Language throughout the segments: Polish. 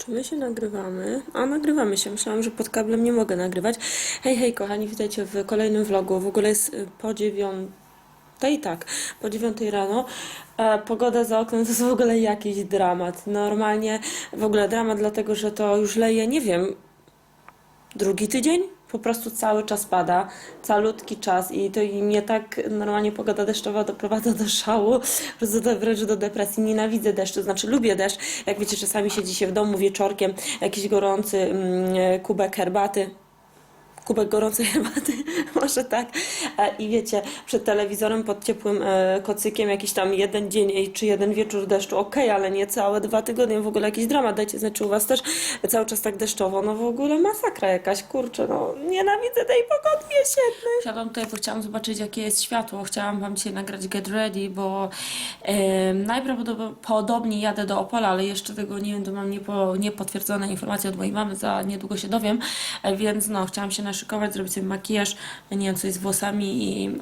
Czy my się nagrywamy? A, nagrywamy się. Myślałam, że pod kablem nie mogę nagrywać. Hej, hej, kochani, witajcie w kolejnym vlogu. W ogóle jest y, po dziewiątej, tak, po dziewiątej rano. E, pogoda za oknem to jest w ogóle jakiś dramat. Normalnie w ogóle dramat, dlatego że to już leje, nie wiem, drugi tydzień? Po prostu cały czas pada, calutki czas i to i mnie tak normalnie pogoda deszczowa doprowadza do szału, wręcz do depresji. Nienawidzę deszczu, znaczy lubię deszcz. Jak wiecie, czasami siedzi się w domu wieczorkiem, jakiś gorący mm, kubek herbaty, kubek gorącej herbaty, może tak. E, I wiecie, przed telewizorem pod ciepłym e, kocykiem jakiś tam jeden dzień czy jeden wieczór deszczu, okej, ale nie całe dwa tygodnie, w ogóle jakiś dramat, dajcie znać, u was też cały czas tak deszczowo, no w ogóle masakra jakaś, kurczę, no nienawidzę tej pogody jesiennej. Siadam tutaj, bo chciałam zobaczyć, jakie jest światło, chciałam wam dzisiaj nagrać Get Ready, bo e, najprawdopodobniej jadę do Opola, ale jeszcze tego nie wiem, to mam niepo, niepotwierdzone informacje od mojej mamy, za niedługo się dowiem, e, więc no, chciałam się naszykować, zrobić sobie makijaż, nie wiem, coś z włosami i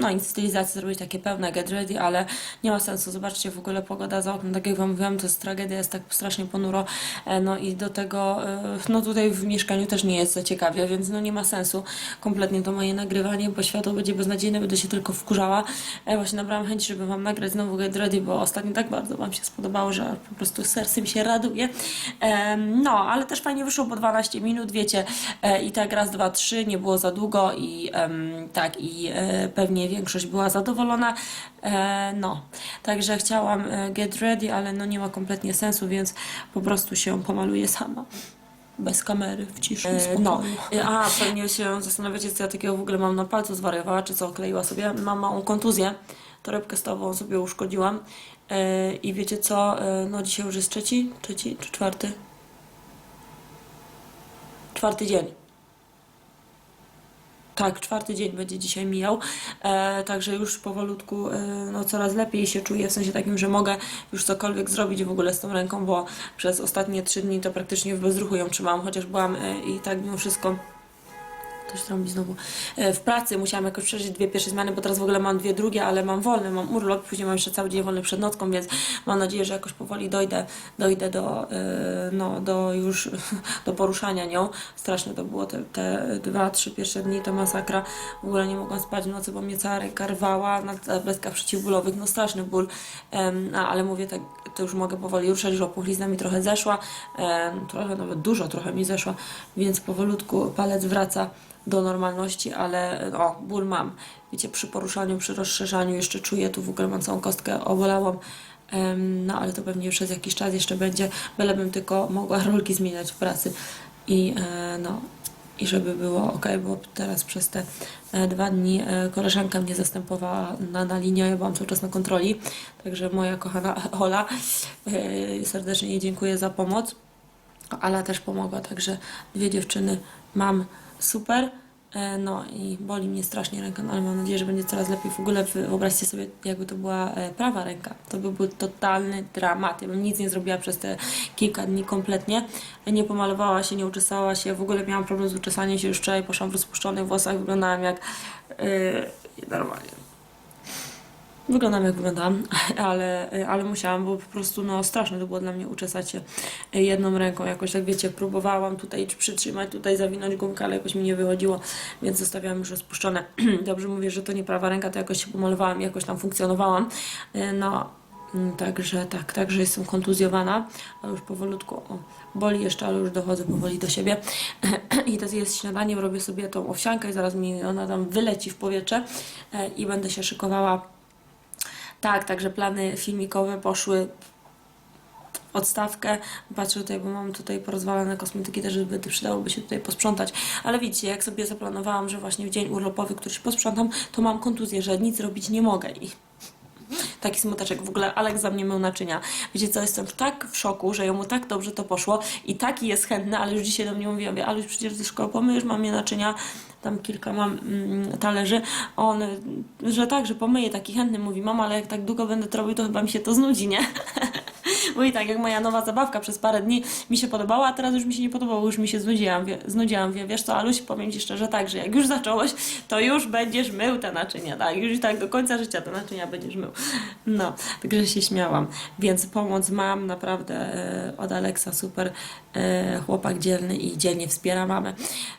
no i stylizację zrobić takie pełne get ready, ale nie ma sensu. Zobaczcie w ogóle pogoda za oknem, tak jak Wam mówiłam, to jest tragedia, jest tak strasznie ponuro, e, no i do tego, e, no tutaj w mieszkaniu też nie jest za ciekawie, więc no nie ma sensu kompletnie to moje nagrywanie, bo światło będzie beznadziejne, będę się tylko wkurzała. E, Właśnie nabrałam chęci, żeby Wam nagrać znowu get ready, bo ostatnio tak bardzo Wam się spodobało, że po prostu serce mi się raduje. No, ale też fajnie wyszło po 12 minut, wiecie, i tak raz, dwa, trzy, nie było za długo i em, tak, i e, pewnie większość była zadowolona. E, no, także chciałam e, get ready, ale no nie ma kompletnie sensu, więc po prostu się pomaluję sama. Bez kamery, w ciszy, e, No, a pewnie się zastanawiacie, co ja takiego w ogóle mam na palcu, zwariowała, czy co, kleiła sobie. Mam małą kontuzję, torebkę stową sobie uszkodziłam. E, I wiecie co, e, no dzisiaj już jest trzeci, trzeci czy czwarty? Czwarty dzień. Tak, czwarty dzień będzie dzisiaj mijał, e, także już powolutku e, no, coraz lepiej się czuję, w sensie takim, że mogę już cokolwiek zrobić w ogóle z tą ręką, bo przez ostatnie trzy dni to praktycznie w bezruchu ją trzymałam, chociaż byłam e, i tak mimo wszystko Ktoś trąbi znowu. E, W pracy musiałam jakoś przeżyć dwie pierwsze zmiany, bo teraz w ogóle mam dwie drugie, ale mam wolne, mam urlop, później mam jeszcze cały dzień wolny przed nocką, więc mam nadzieję, że jakoś powoli dojdę, dojdę do, e, no, do już do poruszania nią. Straszne to było te, te dwa, trzy pierwsze dni, to masakra. W ogóle nie mogłam spać w nocy, bo mnie cała ręka rwała na tabletkach przeciwbólowych, no straszny ból, ale mówię tak, to już mogę powoli ruszać, że opuchlizna mi trochę zeszła, trochę, nawet dużo trochę mi zeszła, więc powolutku palec wraca do normalności, ale o, ból mam. Wiecie, przy poruszaniu, przy rozszerzaniu jeszcze czuję, tu w ogóle mam całą kostkę obolałam, no ale to pewnie przez jakiś czas jeszcze będzie, bylebym tylko mogła rolki zmieniać w pracy i e, no i żeby było ok, bo teraz przez te e, dwa dni e, koleżanka mnie zastępowała na, na linii, ja byłam cały czas na kontroli, także moja kochana Ola, serdecznie jej dziękuję za pomoc. Ala też pomogła, także dwie dziewczyny mam super. E, No i boli mnie strasznie ręka, no ale mam nadzieję, że będzie coraz lepiej. W ogóle wy- wyobraźcie sobie, jakby to była e, prawa ręka. To by był totalny dramat. Ja bym nic nie zrobiła przez te kilka dni kompletnie. Nie pomalowała się, nie uczesała się. W ogóle miałam problem z uczesaniem się już wczoraj. Poszłam w rozpuszczonych włosach, wyglądałam jak yy, normalnie. Wyglądam jak wyglądam, ale, ale musiałam, bo po prostu no straszne to było dla mnie uczesać się jedną ręką. Jakoś tak wiecie, próbowałam tutaj przytrzymać, tutaj zawinąć gumkę, ale jakoś mi nie wychodziło, więc zostawiałam już rozpuszczone. Dobrze mówię, że to nie prawa ręka, to jakoś się pomalowałam, jakoś tam funkcjonowałam. No, także tak, także jestem kontuzjowana, ale już powolutku o, boli jeszcze, ale już dochodzę powoli do siebie. I to jest śniadanie, robię sobie tą owsiankę i zaraz mi ona tam wyleci w powietrze e, i będę się szykowała tak, także plany filmikowe poszły odstawkę. Patrzę tutaj, bo mam tutaj porozwalane kosmetyki, też by przydałoby się tutaj posprzątać. Ale widzicie, jak sobie zaplanowałam, że właśnie w dzień urlopowy, który się posprzątam, to mam kontuzję, że nic robić nie mogę. I taki smuteczek. W ogóle Alek za mnie mył naczynia. Wiecie co, jestem tak w szoku, że jemu tak dobrze to poszło i taki jest chętny, ale już dzisiaj do mnie mówi, ja mówię, ale przecież ty szkoły pomyjesz, mam je naczynia, tam kilka mam mm, talerzy. On, że tak, że pomyje, taki chętny mówi, mama, ale jak tak długo będę to robił, to chyba mi się to znudzi, nie? Bo i tak jak moja nowa zabawka przez parę dni mi się podobała, a teraz już mi się nie podobało, już mi się znudziłam. Wie, znudziłam wie, wiesz co, Aluś, powiem Ci szczerze tak, że jak już zacząłeś, to już będziesz mył te naczynia, tak? Już tak do końca życia te naczynia będziesz mył. No, także się śmiałam. Więc pomoc mam naprawdę e, od Aleksa, super e, chłopak dzielny i dzielnie wspiera mamę.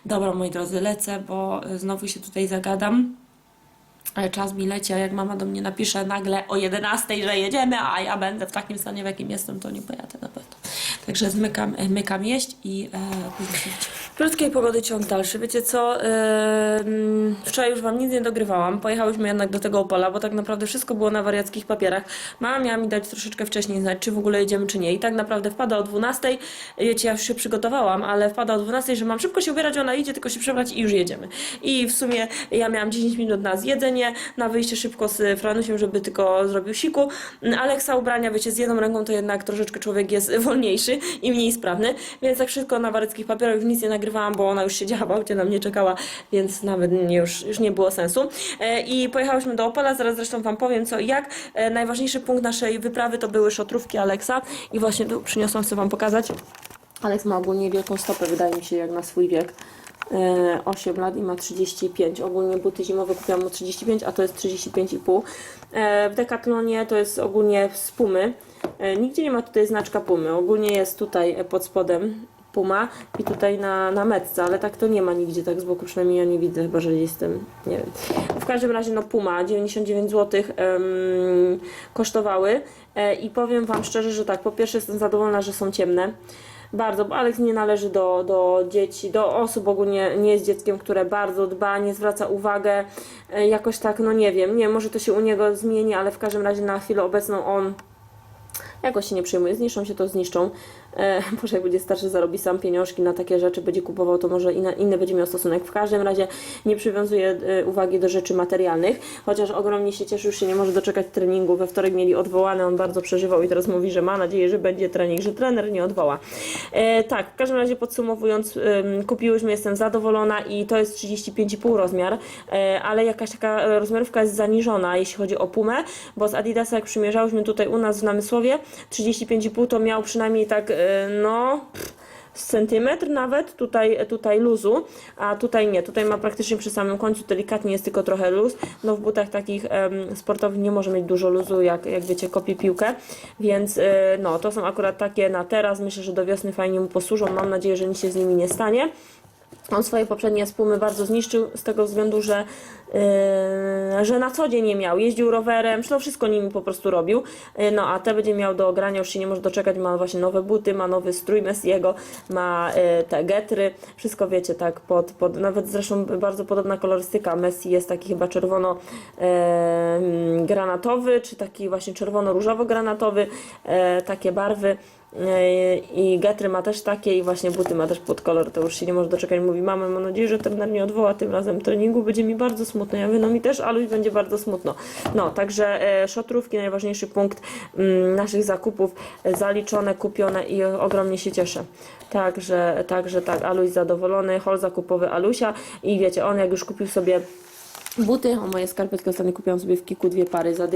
Dobra, moi drodzy, lecę, bo e, znowu się tutaj zagadam. Czas mi leci, a jak mama do mnie napisze nagle o 11, że jedziemy, a ja będę w takim stanie, w jakim jestem, to nie pojadę na pewno. Także zmykam, e, mykam jeść i e, później. Krótkiej pogody ciąg dalszy. Wiecie co? E, wczoraj już Wam nic nie dogrywałam. Pojechałyśmy jednak do tego Opola, bo tak naprawdę wszystko było na wariackich papierach. Mama miała mi dać troszeczkę wcześniej znać, czy w ogóle jedziemy, czy nie. I tak naprawdę wpada o 12. Wiecie, ja już się przygotowałam, ale wpada o 12, że mam szybko się ubierać, ona idzie, tylko się przebrać i już jedziemy. I w sumie ja miałam 10 minut na zjedzenie, na wyjście szybko z Franusiem, żeby tylko zrobił siku. Aleksa ubrania, wiecie, z jedną ręką to jednak troszeczkę człowiek jest wolniejszy i mniej sprawny, więc tak wszystko na wareckich papierach nic nie nagrywałam, bo ona już siedziała w aucie, na mnie czekała, więc nawet nie, już, już nie było sensu. E, I pojechałyśmy do Opola, zaraz zresztą Wam powiem co jak. E, najważniejszy punkt naszej wyprawy to były szotrówki Aleksa i właśnie tu przyniosłam, chcę Wam pokazać. Aleks ma ogólnie wielką stopę, wydaje mi się, jak na swój wiek. E, 8 lat i ma 35. Ogólnie buty zimowe kupiłam mu 35, a to jest 35,5. E, w Decathlonie to jest ogólnie z Pumy. E, nigdzie nie ma tutaj znaczka Pumy. Ogólnie jest tutaj e, pod spodem Puma i tutaj na, na metce, ale tak to nie ma nigdzie, tak z boku przynajmniej ja nie widzę, chyba że jestem, nie wiem. W każdym razie no Puma 99 zł em, kosztowały e, i powiem Wam szczerze, że tak, po pierwsze jestem zadowolona, że są ciemne. Bardzo, bo Alex nie należy do, do dzieci, do osób ogólnie nie jest dzieckiem, które bardzo dba, nie zwraca uwagę, e, jakoś tak, no nie wiem, nie, może to się u niego zmieni, ale w każdym razie na chwilę obecną on jakoś się nie przejmuje, zniszczą się to zniszczą. E, jak będzie starszy, zarobi sam pieniążki na takie rzeczy, będzie kupował, to może inna, inny będzie miał stosunek. W każdym razie nie przywiązuje e, uwagi do rzeczy materialnych, chociaż ogromnie się cieszy, już się nie może doczekać treningu. We wtorek mieli odwołane, on bardzo przeżywał i teraz mówi, że ma nadzieję, że będzie trening, że trener nie odwoła. E, tak, w każdym razie podsumowując, ym, kupiłyśmy, jestem zadowolona i to jest 35,5 rozmiar, e, ale jakaś taka e, rozmiarówka jest zaniżona, jeśli chodzi o Pumę, bo z Adidasa jak przymierzałyśmy tutaj u nas w Namysłowie, 35,5 to miał przynajmniej tak, e, no... centymetr nawet tutaj, tutaj luzu, a tutaj nie, tutaj ma praktycznie przy samym końcu delikatnie jest tylko trochę luz, no w butach takich em, sportowych nie może mieć dużo luzu, jak, jak wiecie, kopie piłkę, więc e, no, to są akurat takie na teraz, myślę, że do wiosny fajnie mu posłużą, mam nadzieję, że nic się z nimi nie stanie. On swoje poprzednie spumy bardzo zniszczył z tego względu, że, yy, że na co dzień nie miał. Jeździł rowerem, no wszystko nimi po prostu robił. Yy, no a te będzie miał do ogrania, już się nie może doczekać. Ma właśnie nowe buty, ma nowy strój Messiego, ma yy, te getry. Wszystko wiecie, tak, pod, pod, nawet zresztą bardzo podobna kolorystyka. Messi jest taki chyba czerwono-granatowy, czy taki właśnie czerwono-różowo-granatowy, yy, takie barwy. Yy, I getry ma też takie i właśnie buty ma też pod kolor, to już się nie może doczekać. Mówi, mamy, mam nadzieję, że trener nie odwoła tym razem treningu, będzie mi bardzo smutno. Ja mówię, no mi też, ale będzie bardzo smutno. No, także e, szotrówki, najważniejszy punkt mm, naszych zakupów, e, zaliczone, kupione i ogromnie się cieszę. Także, także tak, Aluś zadowolony, hol zakupowy Alusia i wiecie, on jak już kupił sobie buty, o moje skarpetki ostatnio kupiłam sobie w Kiku dwie pary za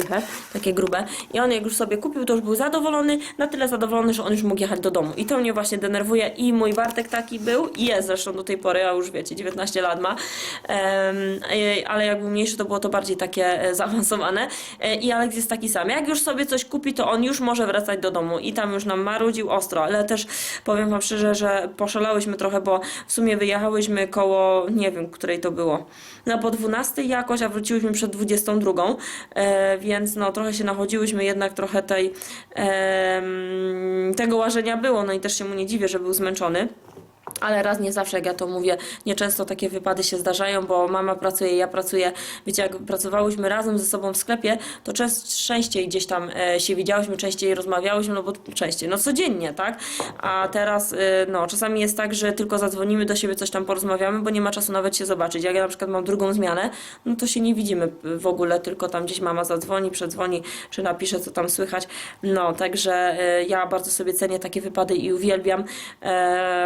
takie grube. I on jak już sobie kupił, to już był zadowolony, na tyle zadowolony, że on już mógł jechać do domu. I to mnie właśnie denerwuje i mój Bartek taki był i jest zresztą do tej pory, a już wiecie, 19 lat ma, e, ale jak był mniejszy, to było to bardziej takie e, zaawansowane. E, i Alex jest taki sam, jak już sobie coś kupi, to on już może wracać do domu. I tam już nam marudził ostro, ale też powiem wam szczerze, że poszalałyśmy trochę, bo w sumie wyjechałyśmy koło, nie wiem, której to było, no po 12 jakoś, a wróciłyśmy przed 22, e, więc no trochę się nachodziłyśmy, jednak trochę tej tego łażenia było, no i też się mu nie dziwię, że był zmęczony. Ale raz nie zawsze, jak ja to mówię, nieczęsto takie wypady się zdarzają, bo mama pracuje, ja pracuję. Wiecie, jak pracowałyśmy razem ze sobą w sklepie, to częściej gdzieś tam e, się widziałyśmy, częściej rozmawiałyśmy, no bo częściej, no codziennie, tak? A teraz, e, no, czasami jest tak, że tylko zadzwonimy do siebie, coś tam porozmawiamy, bo nie ma czasu nawet się zobaczyć. Jak ja na przykład mam drugą zmianę, no to się nie widzimy w ogóle, tylko tam gdzieś mama zadzwoni, przedzwoni, czy napisze, co tam słychać. No, także e, ja bardzo sobie cenię takie wypady i uwielbiam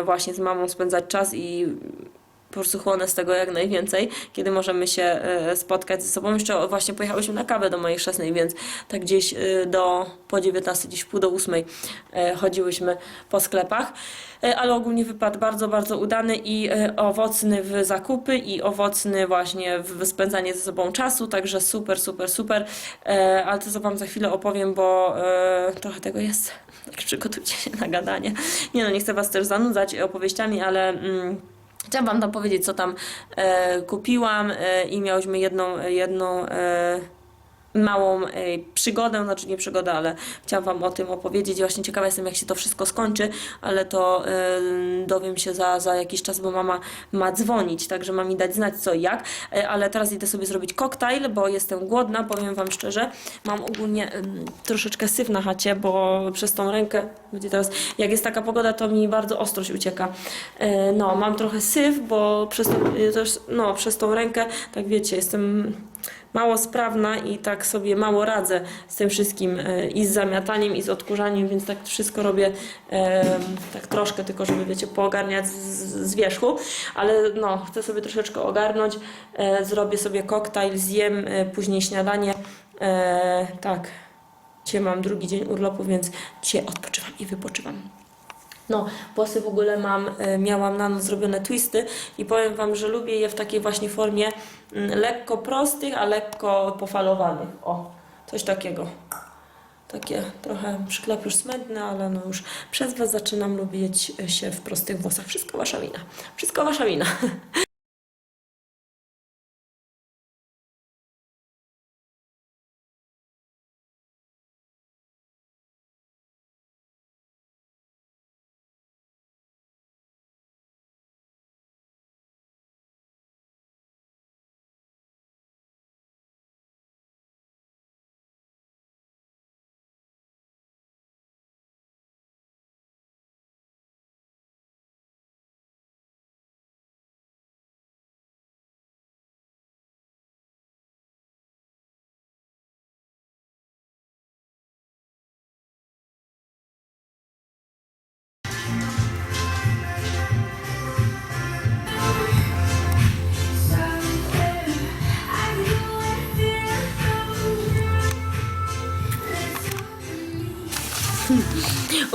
właśnie z mamą spędzać czas i po prostu chłonę z tego jak najwięcej, kiedy możemy się e, spotkać ze sobą. Jeszcze właśnie pojechałyśmy na kawę do mojej chrzestnej, więc tak gdzieś e, do po 19, gdzieś pół do 8 e, chodziłyśmy po sklepach. Ale ogólnie wypadł bardzo, bardzo udany i owocny w zakupy i owocny właśnie w spędzanie ze sobą czasu, także super, super, super. Ale to co Wam za chwilę opowiem, bo trochę tego jest. Przygotujcie się na gadanie. Nie no, nie chcę Was też zanudzać opowieściami, ale... Mm, Chciałam Wam tam powiedzieć, co tam e, kupiłam e, i miałyśmy jedną, jedną e, małą e, przygodę, znaczy nie przygodę, ale chciałam Wam o tym opowiedzieć. Właśnie ciekawa jestem, jak się to wszystko skończy, ale to e, dowiem się za, za jakiś czas, bo mama ma dzwonić, także ma mi dać znać co i jak, e, ale teraz idę sobie zrobić koktajl, bo jestem głodna, powiem Wam szczerze, mam ogólnie troszeczkę syf na chacie, bo przez tą rękę, będzie teraz, jak jest taka pogoda, to mi bardzo ostrość ucieka. No, mam trochę syf, bo przez, też, no, przez tą rękę, tak wiecie, jestem mało sprawna i tak sobie mało radzę z tym wszystkim e, i z zamiataniem i z odkurzaniem, więc tak wszystko robię e, tak troszkę tylko, żeby wiecie, poogarniać z, z wierzchu, ale no, chcę sobie troszeczkę ogarnąć, e, zrobię sobie koktajl, zjem później śniadanie, tak, dzisiaj mam drugi dzień urlopu, więc dzisiaj odpoczywam i wypoczywam. No, włosy w ogóle mam, e, miałam na noc zrobione twisty i powiem Wam, że lubię je w takiej właśnie formie mm, lekko prostych, a lekko pofalowanych. O, coś takiego. Takie trochę przyklep już smętne, ale no już przez Was zaczynam lubić się w prostych włosach. Wszystko Wasza wina. Wszystko Wasza wina.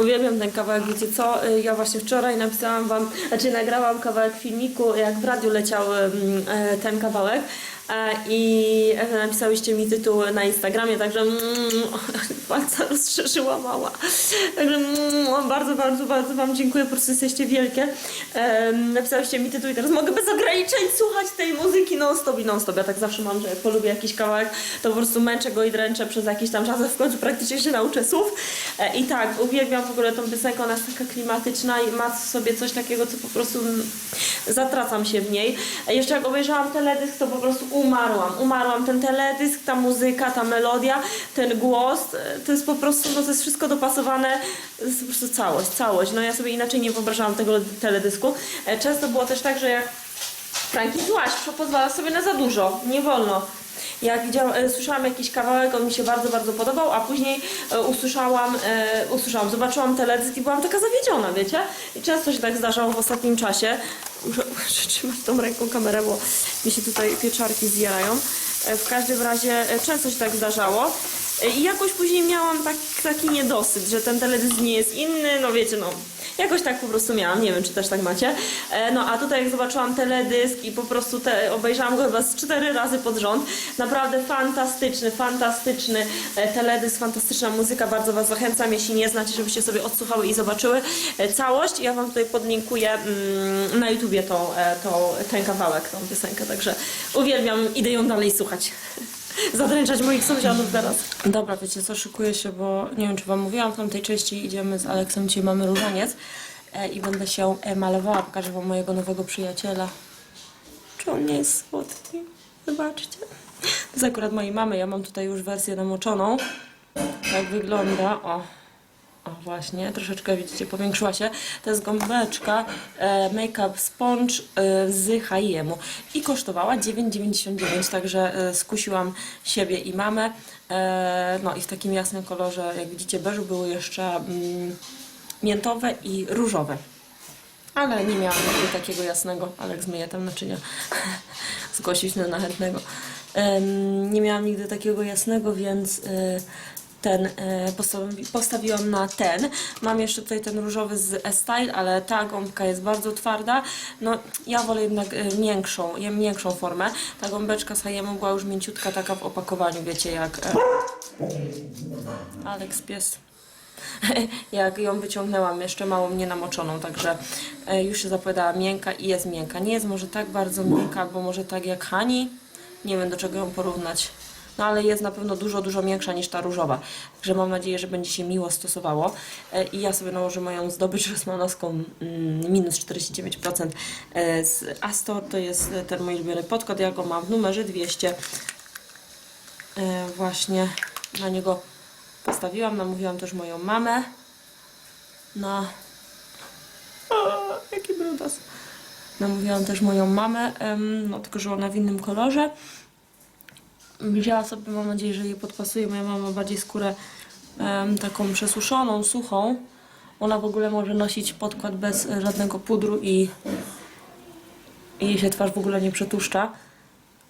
Uwielbiam ten kawałek, wiecie co? Y, Ja właśnie wczoraj napisałam wam, znaczy nagrałam kawałek filmiku, jak w radiu leciał e, ten kawałek i e, napisałyście mi tytuł na Instagramie, także mm, palca rozszerzyła mała. Także mm, bardzo, bardzo, bardzo wam dziękuję, po prostu jesteście wielkie. Em, Napisałyście mi tytuł i teraz mogę bez ograniczeń słuchać tej muzyki non-stop i non-stop. Ja tak zawsze mam, że jak polubię jakiś kawałek, to po prostu męczę go i dręczę przez jakiś tam czas, a w końcu praktycznie się nauczę słów. E, I tak, uwielbiam w ogóle tą piosenkę, ona jest taka klimatyczna i ma w sobie coś takiego, co po prostu zatracam się w niej. E, Jeszcze jak obejrzałam teledysk, to po prostu umarłam. Umarłam. Ten teledysk, ta muzyka, ta melodia, ten głos, e, to jest po prostu, no to jest wszystko dopasowane, to jest po prostu całość, całość. No ja sobie inaczej nie wyobrażałam tego teledysku. E, Często było też tak, że jak Franki złaś, pozwala sobie na za dużo, nie wolno. Jak widziałam, e, słyszałam jakiś kawałek, on mi się bardzo, bardzo podobał, a później e, usłyszałam, e, usłyszałam, zobaczyłam teledysk i byłam taka zawiedziona, wiecie? I często się tak zdarzało w ostatnim czasie. Muszę trzymać tą ręką kamerę, bo mi się tutaj pieczarki zjerają. W każdym razie często się tak zdarzało. I jakoś później miałam tak, taki niedosyt, że ten teledysk nie jest inny, no wiecie, no Jakoś tak po prostu miałam, nie wiem czy też tak macie. E, No a tutaj jak zobaczyłam teledysk i po prostu te, obejrzałam go chyba z cztery razy pod rząd. Naprawdę fantastyczny, fantastyczny e, teledysk, fantastyczna muzyka. Bardzo Was zachęcam, jeśli nie znacie, żebyście sobie odsłuchały i zobaczyły e, całość. Ja Wam tutaj podlinkuję mm, na YouTubie tą, ten kawałek, tą piosenkę, także uwielbiam, idę ją dalej słuchać. Zadręczać moich sąsiadów teraz. Dobra, wiecie co, szykuję się, bo nie wiem, czy Wam mówiłam, w tamtej części idziemy z Aleksem, dzisiaj mamy różaniec e, i będę się e, malowała, pokażę Wam mojego nowego przyjaciela. Czy on nie jest słodki? Zobaczcie. To jest akurat mojej mamy, ja mam tutaj już wersję namoczoną. Tak wygląda, o. O właśnie, troszeczkę widzicie, powiększyła się. To jest gąbeczka e, Make Up Sponge e, z H&M i kosztowała 9,99, także e, skusiłam siebie i mamę. E, no i w takim jasnym kolorze, jak widzicie, beżu były jeszcze mm, miętowe i różowe. Ale nie miałam nigdy takiego jasnego. Alek zmyje tam naczynia. Zgłosić na chętnego. Nie miałam nigdy takiego jasnego, więc y, ten e, postawi, postawiłam na ten. Mam jeszcze tutaj ten różowy z E-Style, ale ta gąbka jest bardzo twarda. No, ja wolę jednak e, miększą, miększą formę. Ta gąbeczka z Hayemu była już mięciutka, taka w opakowaniu, wiecie jak... E, Aleks pies. jak ją wyciągnęłam, jeszcze mało mnie namoczoną, także już się zapowiadała miękka i jest miękka. Nie jest może tak bardzo miękka, albo może tak jak Hani. Nie wiem do czego ją porównać. No ale jest na pewno dużo, dużo większa niż ta różowa. Także mam nadzieję, że będzie się miło stosowało. E, I ja sobie nałożę moją zdobycz rosmanowską mm, minus 49% e, z Astor. To jest e, ten mój ulubiony podkład. Ja go mam w numerze 200. E, Właśnie na niego postawiłam. Namówiłam też moją mamę na... O, jaki brudas. Namówiłam też moją mamę, no tylko że ona w innym kolorze. Wzięła sobie, mam nadzieję, że jej podpasuje. Moja mama ma bardziej skórę taką przesuszoną, suchą. Ona w ogóle może nosić podkład bez żadnego pudru i, i jej się twarz w ogóle nie przetłuszcza.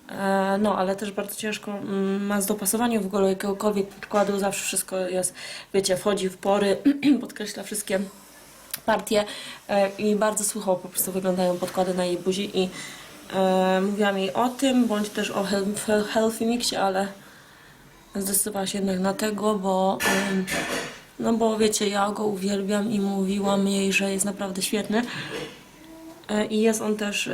E, No, ale też bardzo ciężko mm, ma z dopasowaniem w ogóle jakiegokolwiek podkładu. Zawsze wszystko jest, wiecie, wchodzi w pory, podkreśla wszystkie partie e, i bardzo sucho po prostu wyglądają podkłady na jej buzi i e, mówiłam jej o tym, bądź też o Health- Healthy Mixie, ale zdecydowała się jednak na tego, bo no bo wiecie, ja go uwielbiam i mówiłam jej, że jest naprawdę świetny. E, I jest on też.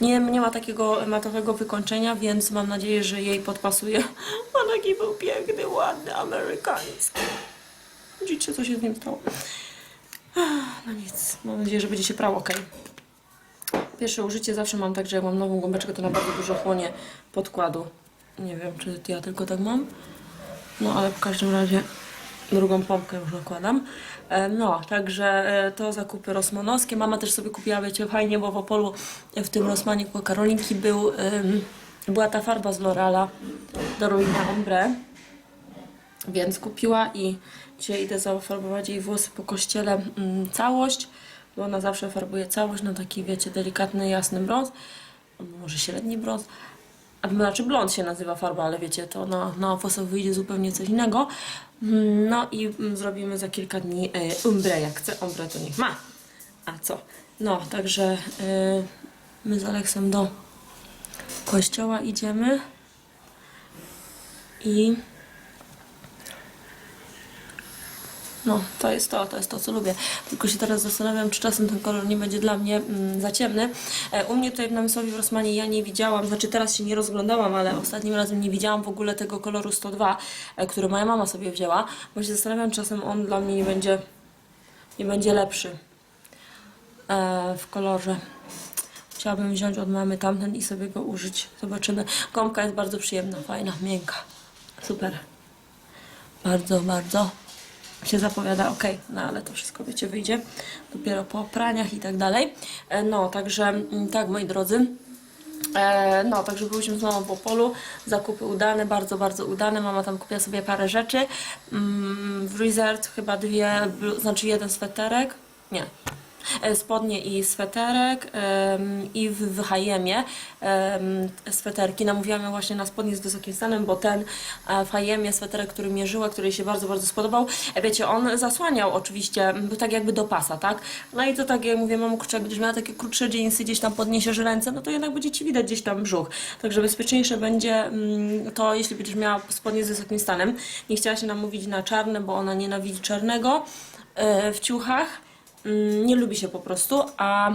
nie, nie ma takiego matowego wykończenia, więc mam nadzieję, że jej podpasuje. A taki był piękny, ładny, amerykański. Widzicie, co się z nim stało? No nic, mam nadzieję, że będzie się prał ok. Pierwsze użycie zawsze mam tak, że jak mam nową gąbeczkę, to na bardzo dużo chłonie podkładu. Nie wiem, czy ja tylko tak mam. No, ale w każdym razie drugą pompkę już nakładam. E, No, także e, to zakupy rosmanowskie. Mama też sobie kupiła, wiecie, fajnie, bo w Opolu e, w tym Rosmanie Karolinki był, była ta farba z Lorala do Ruina Ombre. Więc kupiła i dzisiaj idę zafarbować jej włosy po kościele mm, całość, bo ona zawsze farbuje całość na taki, wiecie, delikatny, jasny brąz, albo może średni brąz. A znaczy blond się nazywa farba, ale wiecie, to na, na włosach wyjdzie zupełnie coś innego. No i mm, zrobimy za kilka dni e, umbre, jak chce ombre, to niech ma. A co? No, także e, my z Aleksem do kościoła idziemy i No, to jest to, to jest to, co lubię. Tylko się teraz zastanawiam, czy czasem ten kolor nie będzie dla mnie mm, za ciemny. E, u mnie tutaj w Namysłowie w Rosmanie ja nie widziałam, znaczy teraz się nie rozglądałam, ale ostatnim razem nie widziałam w ogóle tego koloru 102, e, który moja mama sobie wzięła, bo się zastanawiam, czy czasem on dla mnie nie będzie, nie będzie lepszy e, w kolorze. Chciałabym wziąć od mamy tamten i sobie go użyć. Zobaczymy. Gąbka jest bardzo przyjemna, fajna, miękka. Super. Bardzo, bardzo się zapowiada ok, no ale to wszystko wiecie wyjdzie dopiero po praniach i tak dalej. E, No, także mm, tak moi drodzy. E, no, także byliśmy z mamą po polu, zakupy udane, bardzo, bardzo udane. Mama tam kupiła sobie parę rzeczy. Mm, w Resort chyba dwie, znaczy jeden sweterek, nie, spodnie i sweterek i w, em, sweterki. Namówiłam ją właśnie na spodnie z wysokim stanem, bo ten e, w H&M-ie sweterek, który mierzyła, który jej się bardzo, bardzo spodobał, e, wiecie, on zasłaniał oczywiście, był tak jakby do pasa, tak? No i to tak, jak mówię, mamo, kurczę, jak będziesz miała takie krótsze jeansy, gdzieś tam podniesiesz ręce, no to jednak będzie Ci widać gdzieś tam brzuch. Także bezpieczniejsze będzie to, jeśli będziesz miała spodnie z wysokim stanem. Nie chciała się namówić na czarne, bo ona nienawidzi czarnego e, w ciuchach. Mm, nie lubi się po prostu, a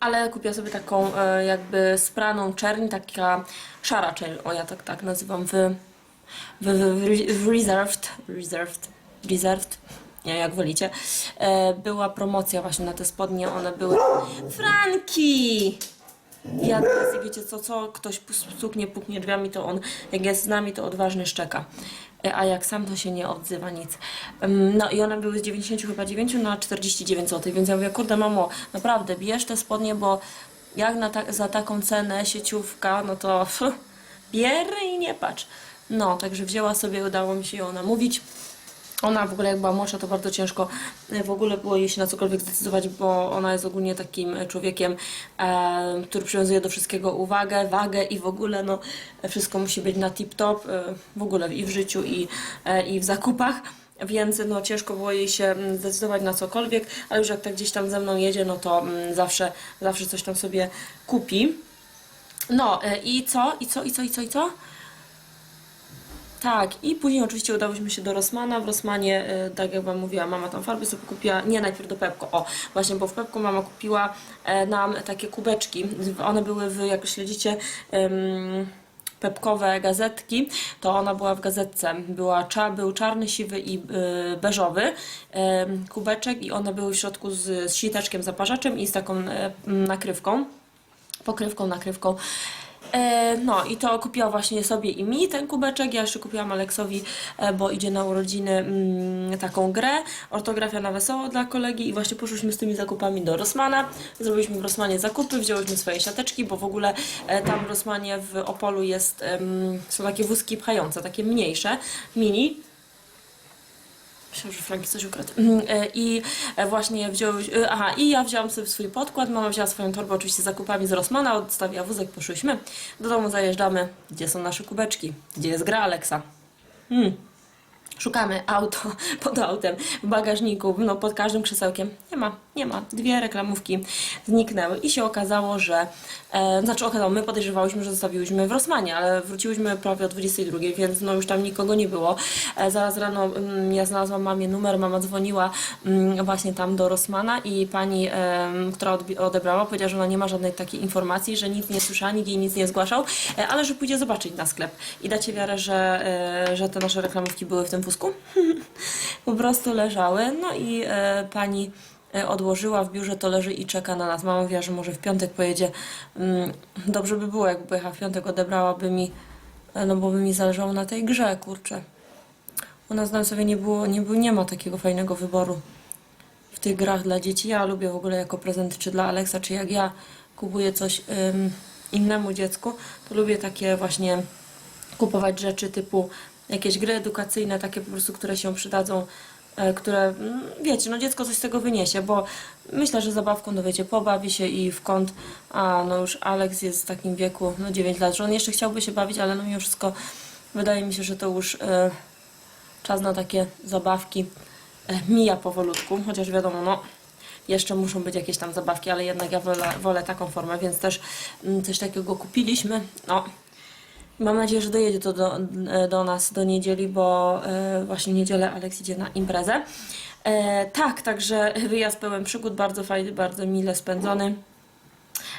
ale kupiła sobie taką e, jakby spraną czerń, taka szara czerń, o ja tak tak nazywam w, w, w, w Reserved, Reserved, Reserved, nie jak wolicie, e, była promocja właśnie na te spodnie, one były. Franki! Ja teraz, wiecie co, co ktoś stuknie, puknie drzwiami, to on, jak jest z nami, to odważnie szczeka. A jak sam, to się nie odzywa nic. No i one były z 90 chyba 9 na 49 zł, więc ja mówię, kurde mamo, naprawdę, bierz te spodnie, bo jak na ta za taką cenę sieciówka, no to bierz i nie patrz. No, także wzięła sobie, udało mi się ją namówić. Ona w ogóle jak była młodsza, to bardzo ciężko e, w ogóle było jej się na cokolwiek zdecydować, bo ona jest ogólnie takim e, człowiekiem, e, który przywiązuje do wszystkiego uwagę, wagę i w ogóle no, wszystko musi być na tip-top, e, w ogóle i w życiu, i, e, i w zakupach. Więc no, ciężko było jej się mm, zdecydować na cokolwiek, ale już jak tak gdzieś tam ze mną jedzie, no to mm, zawsze, zawsze coś tam sobie kupi. No e, i co? I co? I co? I co? I co? Tak, i później oczywiście udałyśmy się do Rossmana. W Rossmanie, e, tak jak Wam mówiła, mama tam farby sobie kupiła. Nie, najpierw do Pepko. O, właśnie, bo w Pepko mama kupiła e, nam takie kubeczki. One były w, jak śledzicie, pepkowe gazetki, to ona była w gazetce. Była, cza, był czarny, siwy i y, beżowy kubeczek i one były w środku z, z siteczkiem, zaparzaczem i z taką e, nakrywką pokrywką, nakrywką. E, no i to kupiła właśnie sobie i mi ten kubeczek. Ja jeszcze kupiłam Aleksowi, e, bo idzie na urodziny mm, taką grę. Ortografia na wesoło dla kolegi i właśnie poszliśmy z tymi zakupami do Rossmana. Zrobiliśmy w Rossmanie zakupy, wzięłyśmy swoje siateczki, bo w ogóle e, tam w Rossmanie w Opolu jest, są takie wózki pchające, takie mniejsze, mini. Myślałam, że Franki coś ukradł. Mm, e, I e, właśnie wziął, e, aha, i ja wzięłam sobie swój podkład, mama wzięła swoją torbę oczywiście z zakupami z Rossmana, odstawiła wózek, poszłyśmy. Do domu zajeżdżamy, gdzie są nasze kubeczki, gdzie jest gra Aleksa. Hmm. Szukamy auto pod autem, w bagażniku, no pod każdym krzesełkiem. Nie ma, nie ma. Dwie reklamówki zniknęły i się okazało, że, e, znaczy okazało, my podejrzewałyśmy, że zostawiłyśmy w Rosmanie, ale wróciłyśmy prawie o 22, więc no już tam nikogo nie było. E, zaraz rano mm, ja znalazłam mamie numer, mama dzwoniła mm, właśnie tam do Rosmana i pani, em, która odebrała, powiedziała, że ona nie ma żadnej takiej informacji, że nic nie słyszała, nikt jej nic nie zgłaszał, e, ale że pójdzie zobaczyć na sklep. I dacie wiarę, że, e, że te nasze reklamówki były w tym wózku? po prostu leżały. No i e, pani e, odłożyła w biurze, to leży i czeka na nas. Mama mówiła, że może w piątek pojedzie. Mm, dobrze by było, jakby pojechała w piątek, odebrałaby mi, e, no bo by mi zależało na tej grze, kurczę. U nas na sobie nie było, nie, było, nie ma takiego fajnego wyboru w tych grach dla dzieci. Ja lubię w ogóle jako prezent, czy dla Aleksa, czy jak ja kupuję coś innemu dziecku, to lubię takie właśnie kupować rzeczy typu jakieś gry edukacyjne, takie po prostu, które się przydadzą, e, które, mm, wiecie, no dziecko coś z tego wyniesie, bo myślę, że zabawką, no wiecie, pobawi się i w kąt, a no już Alex jest w takim wieku, no 9 lat, że on jeszcze chciałby się bawić, ale no mimo wszystko wydaje mi się, że to już e, czas na takie zabawki e, mija powolutku, chociaż wiadomo, no jeszcze muszą być jakieś tam zabawki, ale jednak ja wolę, wolę taką formę, więc też mm, coś takiego kupiliśmy. No, Mam nadzieję, że dojedzie to do, do nas do niedzieli, bo e, właśnie w niedzielę Aleks idzie na imprezę. E, tak, także wyjazd pełen przygód, bardzo fajny, bardzo mile spędzony.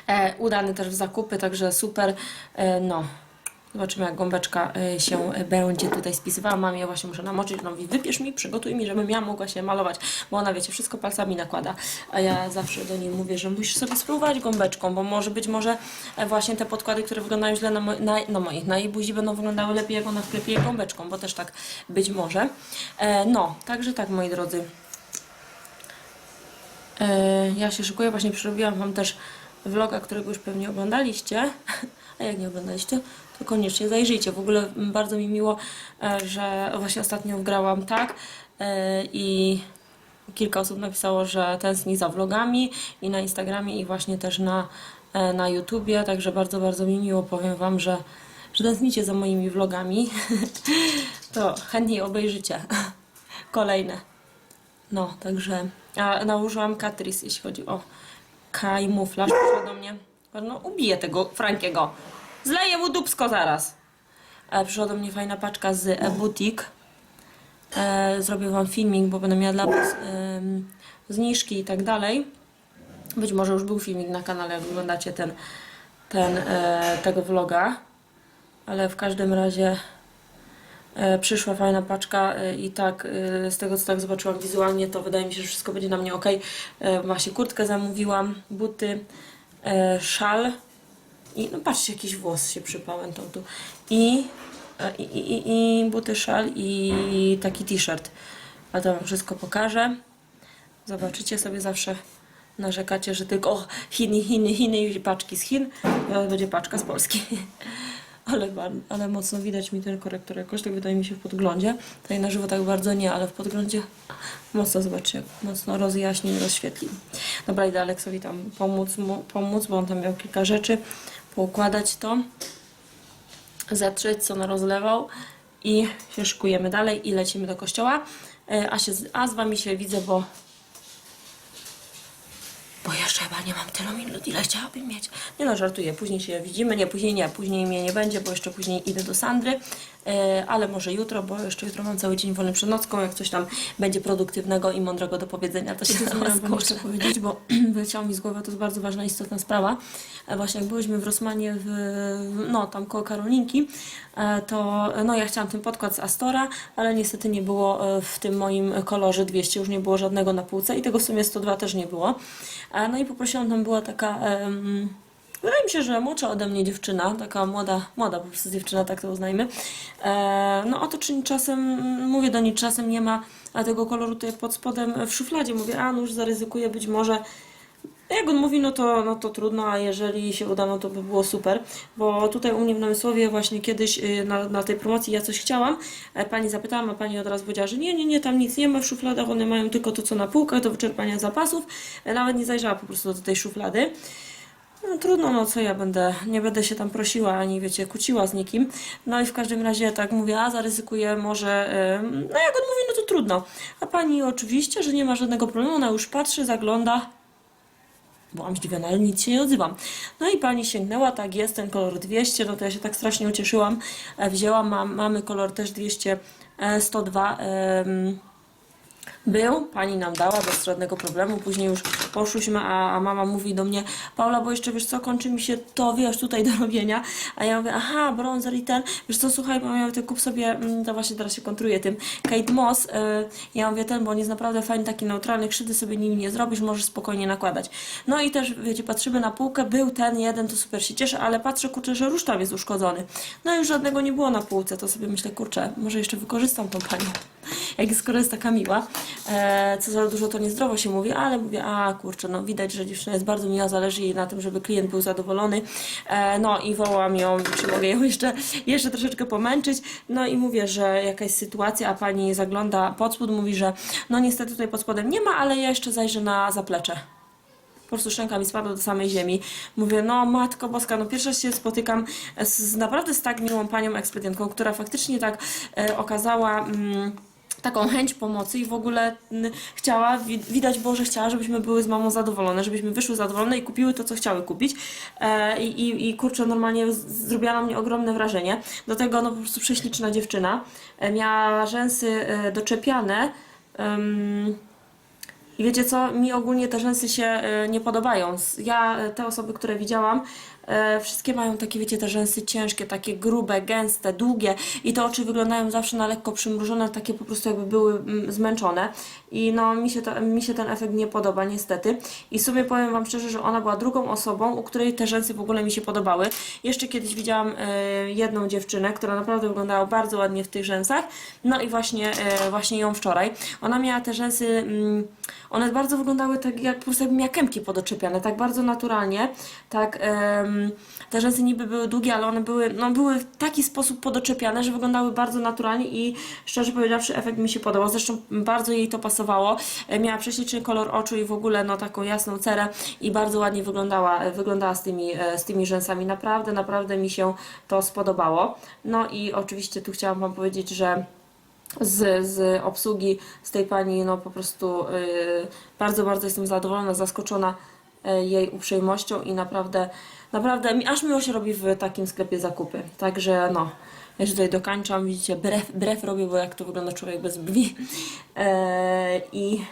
E, udany też w zakupy, także super. E, no, zobaczymy jak gąbeczka e, się będzie tutaj spisywała. Mam je właśnie muszę namoczyć. Ona mówi, wypiesz mi, przygotuj mi, żebym ja mogła się malować, bo ona wiecie, wszystko palcami nakłada. A ja zawsze do niej mówię, że musisz sobie spróbować gąbeczką, bo może być może e, właśnie te podkłady, które wyglądają źle na, mo- na, na moich, na jej buzi będą wyglądały lepiej, jak ona wklepie je gąbeczką, bo też tak być może. E, no, także tak moi drodzy. E, Ja się szykuję, właśnie przerobiłam Wam też vloga, którego już pewnie oglądaliście. A jak nie oglądaliście, koniecznie zajrzyjcie. W ogóle bardzo mi miło, e, że właśnie ostatnio wgrałam tak e, i kilka osób napisało, że tęskni za vlogami i na Instagramie i właśnie też na, e, na YouTubie, także bardzo, bardzo mi miło powiem Wam, że, że tęsknicie za moimi vlogami. to chętnie obejrzycie kolejne. No, także a nałożyłam Catrice, jeśli chodzi o kamuflaż. Przyszła do mnie. No, ubiję tego Frankiego. Zleję mu dupsko zaraz. E, przyszła do mnie fajna paczka z e-boutique. E, zrobię wam filmik, bo będę miała dla was em, zniżki i tak dalej. Być może już był filmik na kanale, jak oglądacie ten, ten, e, tego vloga. Ale w każdym razie E, przyszła fajna paczka e, i tak e, z tego co tak zobaczyłam wizualnie to wydaje mi się, że wszystko będzie na mnie ok. E, Właśnie kurtkę zamówiłam, buty, e, szal i no patrzcie jakiś włos się przypałętał tu i, e, i, i, i, i buty, szal i taki t-shirt. Ale to wam wszystko pokażę. Zobaczycie sobie zawsze narzekacie, że tylko o, Chiny, Chiny, Chiny i paczki z Chin. Teraz będzie paczka z Polski. ale, ale mocno widać mi ten korektor jakoś, tak wydaje mi się w podglądzie. Tutaj na żywo tak bardzo nie, ale w podglądzie mocno zobaczcie, mocno rozjaśnił, rozświetlił. Dobra, idę Aleksowi tam pomóc, mu, pomóc, bo on tam miał kilka rzeczy, poukładać to, zetrzeć, co narozlewał i się szykujemy dalej i lecimy do kościoła. E, A, się, a z Wami się widzę, bo bo jeszcze nie mam tylu minut, ile chciałabym mieć. Nie no, żartuję, później się widzimy, nie, później nie, później mnie nie będzie, bo jeszcze później idę do Sandry, e, ale może jutro, bo jeszcze jutro mam cały dzień wolny przed nocką, jak coś tam będzie produktywnego i mądrego do powiedzenia, to się to na was jeszcze powiedzieć, bo wyleciało mi z głowy, to jest bardzo ważna, istotna sprawa. E, Właśnie jak byliśmy w Rosmanie, w, no tam koło Karolinki, e, to no ja chciałam ten podkład z Astora, ale niestety nie było e, w tym moim kolorze 200, już nie było żadnego na półce i tego w sumie 102 też nie było. E, No i poprosiłam, tam była taka... em, Wydaje mi się, że młodsza ode mnie dziewczyna, taka młoda, młoda po prostu dziewczyna, tak to uznajmy. E, no o to, czy czasem, mówię do niej, czasem nie ma tego koloru tutaj pod spodem w szufladzie. Mówię, a no już zaryzykuję być może. Jak on mówi, no to, no to trudno, a jeżeli się uda, no to by było super. Bo tutaj u mnie w Namysłowie właśnie kiedyś y, na, na tej promocji ja coś chciałam. Pani zapytałam, a pani od razu powiedziała, że nie, nie, nie, tam nic nie ma w szufladach, one mają tylko to, co na półkach do wyczerpania zapasów. E, Nawet nie zajrzała po prostu do tej szuflady. No trudno, no co ja będę, nie będę się tam prosiła, ani wiecie, kłóciła z nikim. No i w każdym razie tak mówię, a zaryzykuję może, ym, no jak on mówi, no to trudno. A pani oczywiście, że nie ma żadnego problemu, ona już patrzy, zagląda. Byłam zdziwiona, ale nic się nie odzywam. No i pani sięgnęła, tak jest, ten kolor 200, no to ja się tak strasznie ucieszyłam. E, Wzięłam, mam, mamy kolor też 200, e, 102. był, pani nam dała bez żadnego problemu, później już poszłyśmy, a, a mama mówi do mnie, Paula, bo jeszcze wiesz co, kończy mi się to, wiesz, tutaj do robienia, a ja mówię, aha, bronzer i ten, wiesz co, słuchaj, bo ja ty kup sobie, mm, to właśnie teraz się kontruje tym, Kate Moss, y, ja mówię ten, bo on jest naprawdę fajny, taki neutralny, krzywdy sobie nim nie zrobisz, możesz spokojnie nakładać. No i też, wiecie, patrzymy na półkę, był ten jeden, to super się cieszę, ale patrzę, kurczę, że róż tam jest uszkodzony. No i już żadnego nie było na półce, to sobie myślę, kurczę, może jeszcze wykorzystam tą panią, jak skoro jest taka miła. E, co za dużo to niezdrowo się mówi, ale mówię, a kurczę, no widać, że dziewczyna jest bardzo miła, zależy jej na tym, żeby klient był zadowolony. E, no i wołam ją, czy mogę ją jeszcze, jeszcze troszeczkę pomęczyć. No i mówię, że jakaś sytuacja, a pani zagląda pod spód, mówi, że no niestety tutaj pod spodem nie ma, ale ja jeszcze zajrzę na zaplecze. Po prostu szczęka mi spadła do samej ziemi. Mówię, no matko boska, no pierwszy raz się spotykam z, z naprawdę z tak miłą panią ekspedientką, która faktycznie tak e, okazała... Mm, taką chęć pomocy i w ogóle chciała, wi- widać było, że chciała, żebyśmy były z mamą zadowolone, żebyśmy wyszły zadowolone i kupiły to, co chciały kupić. E, i, i, I kurczę, normalnie zrobiła na mnie ogromne wrażenie. Do tego, no po prostu prześliczna dziewczyna. E, miała rzęsy e, doczepiane. Em, i wiecie co, mi ogólnie te rzęsy się nie podobają. Ja, te osoby, które widziałam, wszystkie mają takie, wiecie, te rzęsy ciężkie, takie grube, gęste, długie i te oczy wyglądają zawsze na lekko przymrużone, takie po prostu jakby były mm, zmęczone. I no, mi się, to, mi się ten efekt nie podoba, niestety. I w sumie powiem Wam szczerze, że ona była drugą osobą, u której te rzęsy w ogóle mi się podobały. Jeszcze kiedyś widziałam e, jedną dziewczynę, która naprawdę wyglądała bardzo ładnie w tych rzęsach. No i właśnie, e, właśnie ją wczoraj. Ona miała te rzęsy, mm, one bardzo wyglądały tak, jak po prostu jakby miała kępki podoczepiane, tak bardzo naturalnie. Tak, te rzęsy niby były długie, ale one były, no, były w taki sposób podoczepiane, że wyglądały bardzo naturalnie i szczerze powiedziawszy efekt mi się podobał. Zresztą bardzo jej to pasowało. E, Miała prześliczny kolor oczu i w ogóle no, taką jasną cerę i bardzo ładnie wyglądała, e, wyglądała z, tymi, e, z tymi rzęsami. Naprawdę, naprawdę mi się to spodobało. No i oczywiście tu chciałam Wam powiedzieć, że z, z obsługi, z tej pani, no po prostu y, bardzo, bardzo jestem zadowolona, zaskoczona y, jej uprzejmością i naprawdę, naprawdę, aż miło się robi w takim sklepie zakupy. Także no, ja się tutaj dokańczam, widzicie, brew, brew robię, bo jak to wygląda człowiek bez brwi. E, I,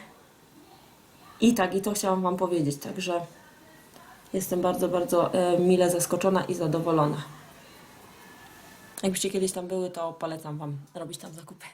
I tak, i to chciałam Wam powiedzieć, także jestem bardzo, bardzo e, mile zaskoczona i zadowolona. Jakbyście kiedyś tam były, to polecam Wam robić tam zakupy.